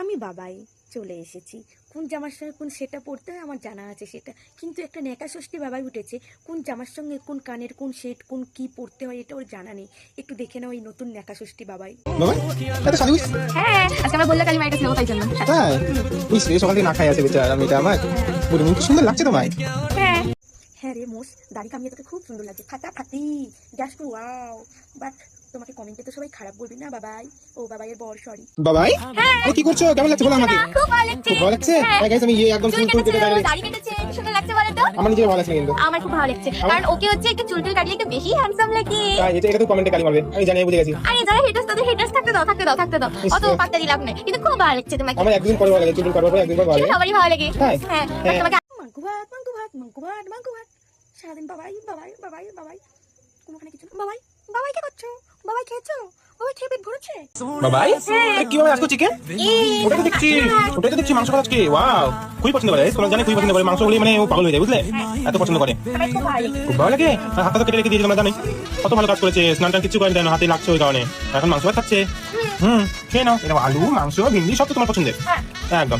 আমি বাবাই চলে এসেছি। কোন জামার সঙ্গে কোন সেটা পরতে হয় আমার জানা আছে সেটা। কিন্তু একটা নেকা ষষ্ঠী বাবাই উঠেছে কোন জামার সঙ্গে কোন কানের কোন সেট কোন কি পরতে হয় এটা ওর জানা নেই। একটু দেখে নাও এই নতুন নেকা ষষ্ঠী বাবাই। হ্যাঁ আজকে আমরা বললে কালী মায়ের কাছে তাই জন্য। তাই বুঝ রে সকাল থেকে না খাই আছে বেচারা মেয়েটা আমার। বলি কি সুন্দর লাগছে তোমায়? হ্যাঁ। হ্যাঁ রে মোস দাড়ি কামিয়ে তোকে খুব সুন্দর লাগছে। ফাটাফাটি জাস্ট ওয়াও। বাট তোমাকে কমেন্টে তো সবাই খারাপ বলবি না বাবাই। ও বাবাইয়ের বর সরি বাবাই? এ কি করছ? কেমন লাগছে বলো আমাকে? খুব ভালো লাগছে। খুব ভালো লাগছে? হ্যাঁ। গাইস আমি ইয়ে একদম চুল কেটেছে কেটে দাঁড়িয়ে দাড়ি কেটেছে। কি সুন্দর লাগছে বলো তো? আমার নিজের ভালো লাগছে কিন্তু। আমার খুব ভালো লাগছে। কারণ ওকে হচ্ছে একটু চুল টুল কাটিয়ে একটু বেশি হ্যান্ডসাম লাগে। তাই এটা এটা তো কমেন্টে গালি মারবে। আমি জানি বুঝে গেছি। আরে যারা হেটার্স তাদের হেটার্স থাকতে দাও থাকতে দাও থাকতে দাও। অত পাত্তা দিলাম না। কিন্তু খুব ভালো লাগছে তোমাকে। আমার একদিন পরে ভালো লাগে চুল টুল কাটবার পরে একদিন পরে ভালো লাগে। সবারই ভালো লাগে। হ্যাঁ হ্যাঁ। তোমাকে মাংকু ভাত মাংকু ভাত মাংকু ভাত মাংকু ভাত। সারাদিন বাবাই বাবাই বাবাই বাবাই। কোনোখানে কিছু না। বাবাই বাবাই কি করছ? বাবাই খেয়েছো? বাবাই খেয়ে পেট ভরেছে? বাবাই? কীভাবে চিকেন ওটা তো দেখছি। ওটাই তো দেখছি মাংস খাওয়া আজকে। ওয়াও খুবই পছন্দ করে। জানি খুবই পছন্দ করে মাংস বলে মানে ও পাগল হয়ে যায় বুঝলে? এত পছন্দ করে। খুব ভালো লাগে। হাতটা তো কেটে রেখে কত ভালো কাজ করেছে। স্নান টান কিছু করেন না? হাতে লাগছে ওই কারণে। এখন মাংস ভাত খাচ্ছে। হুম। খেয়ে নাও। আলু মাংস ভিন্ডি সব তো তোমার পছন্দের। একদম।